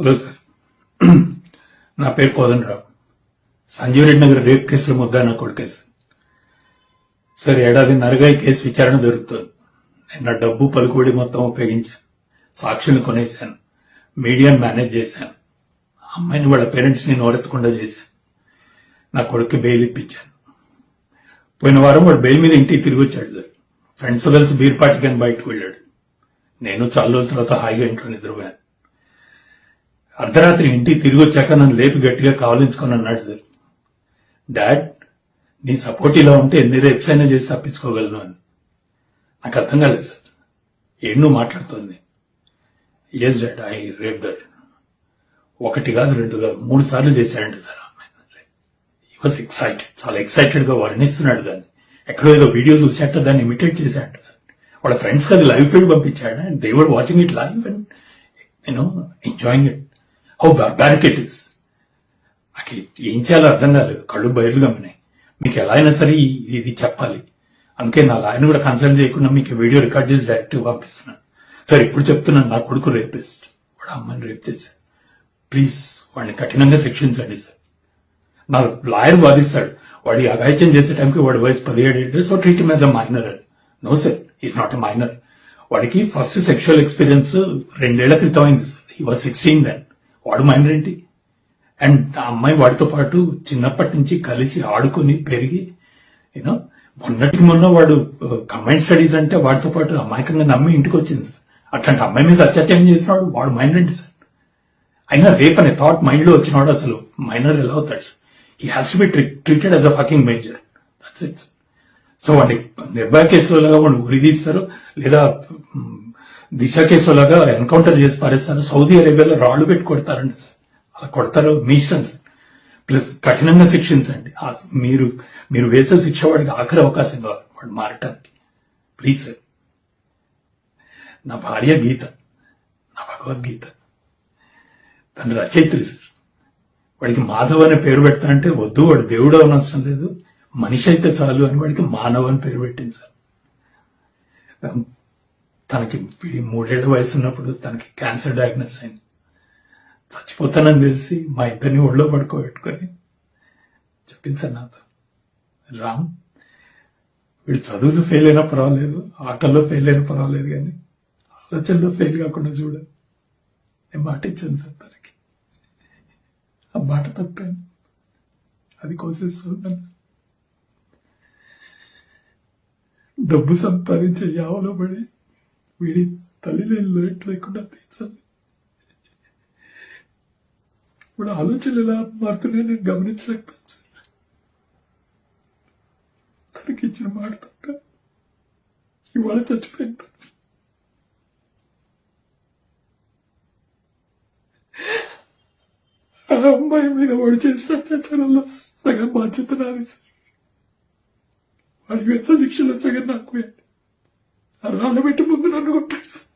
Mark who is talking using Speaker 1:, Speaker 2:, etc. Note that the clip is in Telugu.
Speaker 1: Hello sir. నా పేరు కోదండరావు. సంజీవరెడ్డి నగర్ రేప్ కేసులో ముద్దా నా కొడుకే సార్. సార్ ఏడాదిన్నరగా ఈ కేసు విచారణ జరుగుతుంది. నేను నా డబ్బు పలుకుబడి మొత్తం ఉపయోగించాను. సాక్షుల్ని కొనేశాను. మీడియాను మేనేజ్ చేశాను. అమ్మాయిని వాళ్ళ పేరెంట్స్ని నోరెత్తకుండా చేశాను. నా కొడుకు బెయిల్ ఇప్పించాను. పోయిన వారం వాడు బెయిల్ మీద ఇంటికి తిరిగి వచ్చాడు సార్. ఫ్రెండ్స్ కలిసి బీర్ పార్టీకి అని బయటకు వెళ్ళాడు. నేను చాలా రోజుల తర్వాత హాయిగా ఇంట్లో నిద్రపోయాను. అర్ధరాత్రి ఇంటికి తిరిగి వచ్చాక నన్ను లేపి గట్టిగా కావలించుకొని అన్నాడు సార్ డాడ్ నీ సపోర్ట్ ఇలా ఉంటే ఎన్ని రేప్స్ అయినా చేసి తప్పించుకోగలను అని. నాకు అర్థం కాలేదు సార్. ఏం నువ్వు మాట్లాడుతుంది? Yes dad I rape dad ఒకటి కాదు రెండు కాదు మూడు సార్లు చేశాడంట సార్ వాజ్ ఎక్సైటెడ్ చాలా ఎక్సైటెడ్గా వర్ణిస్తున్నాడు దాన్ని. ఎక్కడో ఏదో వీడియో చూసాట దాన్ని ఇమిటేట్ చేశాట సార్. వాళ్ళ ఫ్రెండ్స్కి అది లైవ్ ఫీడ్ పంపించాడు? And they were watching it live and you know enjoying it how barbaric it is నాకు ఏం చేయాలో అర్థం కాలేదు. కళ్ళు బయలుగా ఉన్నాయి మీకు ఎలా అయినా సరే ఇది చెప్పాలి. అందుకే నా లాయన్ కూడా కన్సల్ట్ చేయకుండా మీకు వీడియో రికార్డ్ చేసి డైరెక్ట్ పంపిస్తున్నాను. సార్ ఇప్పుడు చెప్తున్నాను నా కొడుకు రేపిస్ట్ వాడు అమ్మని రేప్ చేశారు ప్లీజ్ వాడిని కఠినంగా శిక్షించండి సార్. నా లాయర్ వాదిస్తాడు. వాడి అఘాయిత్యం చేసే టైంకి వాడి వయసు పదిహేడు ఏళ్ళు so treat as a minor అని. No sir is not a minor వాడికి ఫస్ట్ సెక్షువల్ ఎక్స్పీరియన్స్ రెండేళ్ళ క్రితం అయింది సార్ ఈ వాజ్ సిక్స్టీన్ దాన్ వాడు మైనర్ ఏంటి అండ్ ఆ అమ్మాయి వాడితో పాటు చిన్నప్పటి నుంచి కలిసి ఆడుకుని పెరిగి యూనో మొన్నటికి మొన్న వాడు కంబైన్ స్టడీస్ అంటే వాడితో పాటు అమాయకంగా నమ్మి ఇంటికి వచ్చింది సార్. అట్లాంటి అమ్మాయి మీద అత్యాచారం చేసినాడు వాడు మైనర్ ఏంటి సార్? అయినా రేప్ అనే థాట్ మైండ్లో వచ్చినాడు అసలు మైనర్ ఎలా అవుతాడు he has to be treated as a fucking major that's it so వాడిని నిర్భయ కేసులో వాడిని ఉరిదీస్తారు లేదా దిశ కేసులాగా ఎన్కౌంటర్ చేసి పారేస్తారు. సౌదీ అరేబియాలో రాళ్ళు పెట్టి కొడతారండి సార్. అలా కొడతారు మీ ఇష్టం సార్ ప్లస్ కఠినంగా శిక్షించండి. మీరు మీరు వేసే శిక్ష వాడికి ఆఖరి అవకాశం కావాలి వాడు మారటానికి. Please sir. నా భార్య గీత. నా భగవద్గీత. తన రచయిత్రి సార్. వాడికి మాధవ్ అనే పేరు పెడతా అంటే వద్దు వాడు దేవుడు అవనవసరం లేదు. మనిషి అయితే చాలు అని వాడికి మానవ్ అని పేరు పెట్టింది సార్. తనకి వీడి మూడేళ్ళ వయసు ఉన్నప్పుడు తనకి క్యాన్సర్ డయాగ్నోస్ అయింది. చచ్చిపోతానని తెలిసి మా ఇద్దరిని ఒళ్ళో పడుకోబెట్టుకొని చెప్పింది సార్ నాతో. రామ్ వీడు చదువులు ఫెయిల్ అయినా పర్వాలేదు ఆటల్లో ఫెయిల్ అయినా పర్వాలేదు కానీ ఆలోచనలో ఫెయిల్ కాకుండా చూడ. నేను మాట ఇచ్చాను సార్ తనకి. ఆ మాట తప్పాను. అది కోసేస్తుంది డబ్బు సంపాదించే యావలో పడి వీడి తల్లి లేని లోటు లేకుండా తీర్చాలి. ఇప్పుడు ఆలోచనలు ఎలా మారుతున్నాయో నేను గమనించలేకపోయాను తనకి ఇచ్చిన మాట తప్ప ఇవాళ చచ్చిపోయింది ఆ అమ్మాయి మీద వాడు చేసిన అత్యాచారంలో సగం బాధ్యత నాది సార్. వాడి వేస శిక్షలో సగం నాకు వేయండి. ఆ రాళ్ళ పెట్టి ముందు నన్ను కొట్టాడు సార్.